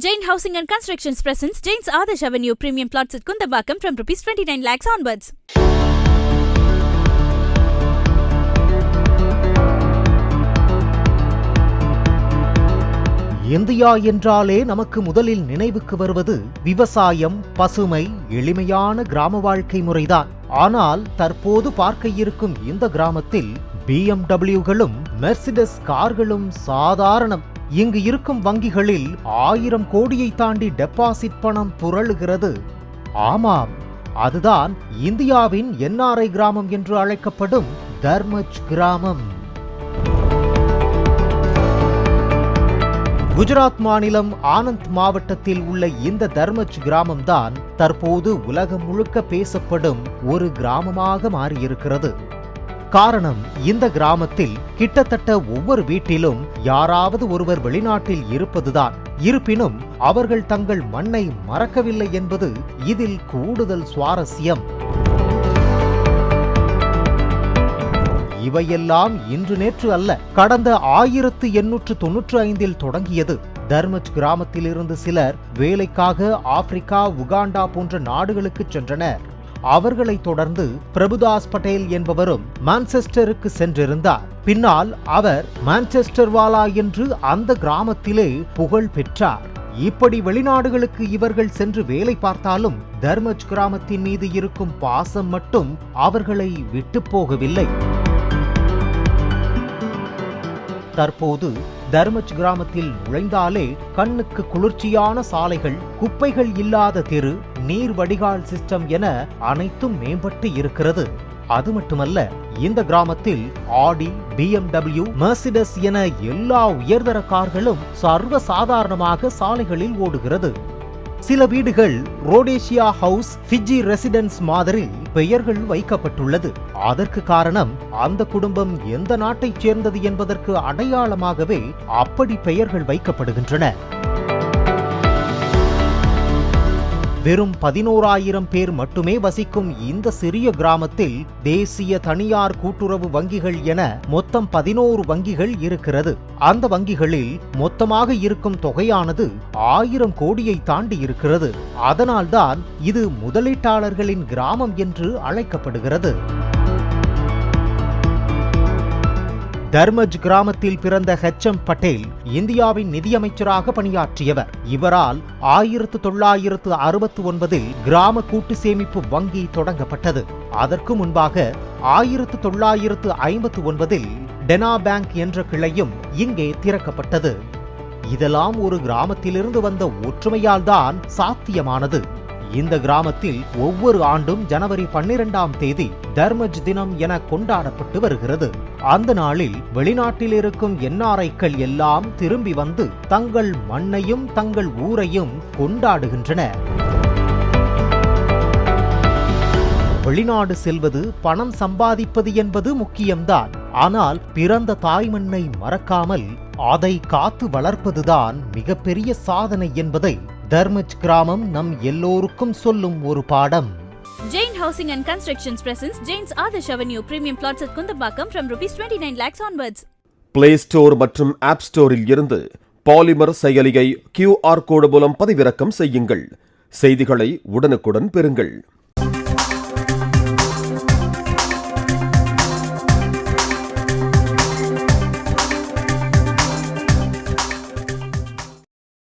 Jain Housing and Constructions presents Jain's Adarsh Avenue premium plots at Kundabakam from rupees 29 lakhs onwards. India என்றாலே நமக்கு முதலில் நினைவுக்கு வருவது விவசாயம் பசுமை எளிமையான கிராம வாழ்க்கை முறைதான் ஆனால் தற்போது பார்க்க இருக்கும் இந்த கிராமத்தில் பிஎம்டபிள்யூகளும் மெர்சிடஸ் கார்களும் சாதாரணம் இங்கு இருக்கும் வங்கிகளில் ஆயிரம் கோடியை தாண்டி டெபாசிட் பணம் புரளுகிறது. ஆமாம் அதுதான் இந்தியாவின் என்ஆர்ஐ கிராமம் என்று அழைக்கப்படும் தர்மஜ் கிராமம். குஜராத் மாநிலம் ஆனந்த் மாவட்டத்தில் உள்ள இந்த தர்மஜ் கிராமம்தான் தற்போது உலகம் முழுக்க பேசப்படும் ஒரு கிராமமாக மாறியிருக்கிறது. காரணம் இந்த கிராமத்தில் கிட்டத்தட்ட ஒவ்வொரு வீட்டிலும் யாராவது ஒருவர் வெளிநாட்டில் இருப்பதுதான். இருப்பினும் அவர்கள் தங்கள் மண்ணை மறக்கவில்லை என்பது இதில் கூடுதல் சுவாரஸ்யம். இவையெல்லாம் இன்று நேற்று அல்ல கடந்த ஆயிரத்து எண்ணூற்று தொன்னூற்று ஐந்தில் தொடங்கியது. தர்மஜ் கிராமத்திலிருந்து சிலர் வேலைக்காக ஆப்பிரிக்கா உகாண்டா போன்ற நாடுகளுக்கு சென்றனர். அவர்களை தொடர்ந்து பிரபுதாஸ் பட்டேல் என்பவரும் மான்செஸ்டருக்கு சென்றிருந்தார். பின்னால் அவர் மான்செஸ்டர் வாலா என்று அந்த கிராமத்திலே புகழ் பெற்றார். இப்படி வெளிநாடுகளுக்கு இவர்கள் சென்று வேலை பார்த்தாலும் தர்மஜ் கிராமத்தின் மீது இருக்கும் பாசம் மட்டும் அவர்களை விட்டு போகவில்லை. தற்போது தர்மஜ் கிராமத்தில் நுழைந்தாலே கண்ணுக்கு குளிர்ச்சியான சாலைகள் குப்பைகள் இல்லாத தெரு நீர் வடிகால் சிஸ்டம் என அனைத்தும் மேம்பட்டு இருக்கிறது. அது மட்டுமல்ல இந்த கிராமத்தில் ஆடி பிஎம்டபிள்யூ மெர்சிடஸ் என எல்லா உயர்தர கார்களும் சர்வ சாதாரணமாக சாலைகளில் ஓடுகிறது. சில வீடுகள் ரோடேஷியா ஹவுஸ் ஃபிஜி ரெசிடென்ஸ் மாதிரி பெயர்கள் வைக்கப்பட்டுள்ளது. அதற்கு காரணம் அந்த குடும்பம் எந்த நாட்டைச் சேர்ந்தது என்பதற்கு அடையாளமாகவே அப்படி பெயர்கள் வைக்கப்படுகின்றன. வெறும் பதினோராயிரம் பேர் மட்டுமே வசிக்கும் இந்த சிறிய கிராமத்தில் தேசிய தனியார் கூட்டுறவு வங்கிகள் என மொத்தம் பதினோரு வங்கிகள் இருக்கிறது. அந்த வங்கிகளில் மொத்தமாக இருக்கும் தொகையானது ஆயிரம் கோடியை தாண்டி இருக்கிறது. அதனால்தான் இது முதலீட்டாளர்களின் கிராமம் என்று அழைக்கப்படுகிறது. தர்மஜ் கிராமத்தில் பிறந்த ஹெச் எம் பட்டேல் இந்தியாவின் நிதியமைச்சராக பணியாற்றியவர். இவரால் ஆயிரத்து தொள்ளாயிரத்து அறுபத்தி ஒன்பதில் கிராம கூட்டு சேமிப்பு வங்கி தொடங்கப்பட்டது. அதற்கு முன்பாக ஆயிரத்து தொள்ளாயிரத்து ஐம்பத்து ஒன்பதில் டெனா பேங்க் என்ற கிளையும் இங்கே திறக்கப்பட்டது. இதெல்லாம் ஒரு கிராமத்திலிருந்து வந்த ஒற்றுமையால் தான் சாத்தியமானது. இந்த கிராமத்தில் ஒவ்வொரு ஆண்டும் ஜனவரி பன்னிரெண்டாம் தேதி தர்மஜ் தினம் என கொண்டாடப்பட்டு வருகிறது. அந்த நாளில் வெளிநாட்டில் இருக்கும் என்ஆர்ஐக்கள் எல்லாம் திரும்பி வந்து தங்கள் மண்ணையும் தங்கள் ஊரையும் கொண்டாடுகின்றன. வெளிநாடு செல்வது பணம் சம்பாதிப்பது என்பது முக்கியம்தான். ஆனால் பிறந்த தாய்மண்ணை மறக்காமல் அதை காத்து வளர்ப்பதுதான் மிகப்பெரிய சாதனை என்பதை தர்மஜ் கிராமம் நம் எல்லோருக்கும் சொல்லும் ஒரு பாடம் Jain Housing and Constructions presents Jain's Adarsh Avenue premium plots at Kundabakam from rupees 29 lakhs onwards. Play store மற்றும் ஆப் ஸ்டோரில் இருந்து பாலிமர் செயலியை கியூஆர் கோடு மூலம் பதிவிறக்கம் செய்யுங்கள் செய்திகளை உடனுக்குடன் பெறுங்கள்